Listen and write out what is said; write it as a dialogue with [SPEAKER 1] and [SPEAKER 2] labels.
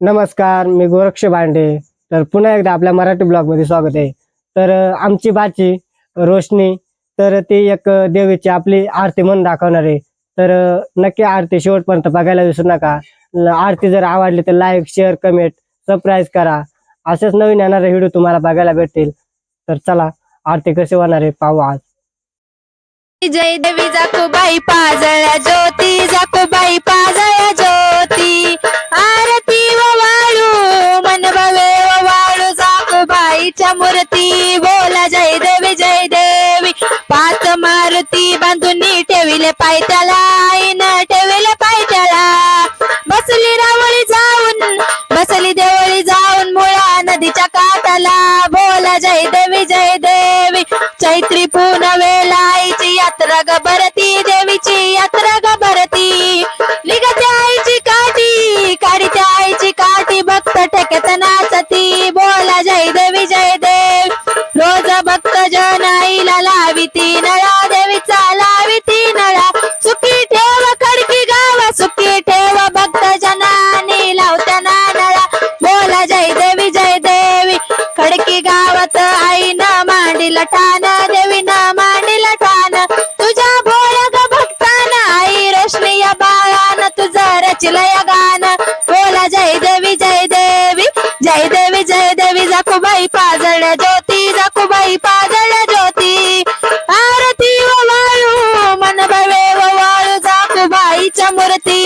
[SPEAKER 1] नमस्कार मी गोरक्ष भांडे. तर पुन्हा एकदा आपल्या मराठी ब्लॉगमध्ये स्वागत आहे. तर आमची बाची रोशनी तर ती एक देवीची आपली आरती म्हणून दाखवणार आहे. तर नक्की आरती शेवटपर्यंत बघायला विसरू नका. आरती जर आवडली तर लाईक शेअर कमेंट सबस्क्राईब करा. असेच नवीन येणारे व्हिडिओ तुम्हाला बघायला भेटतील. तर चला आरती कशी होणार आहे पाहू आज.
[SPEAKER 2] जय देवी जाकुबाई पाजळ्या आईच्या मूर्ती बोला जय देवी जय देवी. पाच मारुती बांधून ठेविले पायथ्याला आईनं ठेविले पायथ्याला बसली रावळी जाऊन बसली देवळी जाऊन मुळा नदीच्या काठाला. बोला जय देवी जय देवी. चैत्री पूनवेला आईची यात्रा गबरती. रोज भक्त जन आईला लावी नळा देवीचा लावीती नळा. सुखी ठेव खडकी गाव सुखी ठेव भक्त जनानी लावताना नळा. बोला जय देवी जय देवी. खडकी गावात आईनं मांडील ठाण देवीनं मांडील ठाण तुझ्या भोळ्या ग भक्तान आई रोशनी या बाळान तुझं रचिलय गान. बोला जय देवी जय देवी. जय देवी जय देवी जाकुबाई पाजळ ज्योती ಭಾರತಿ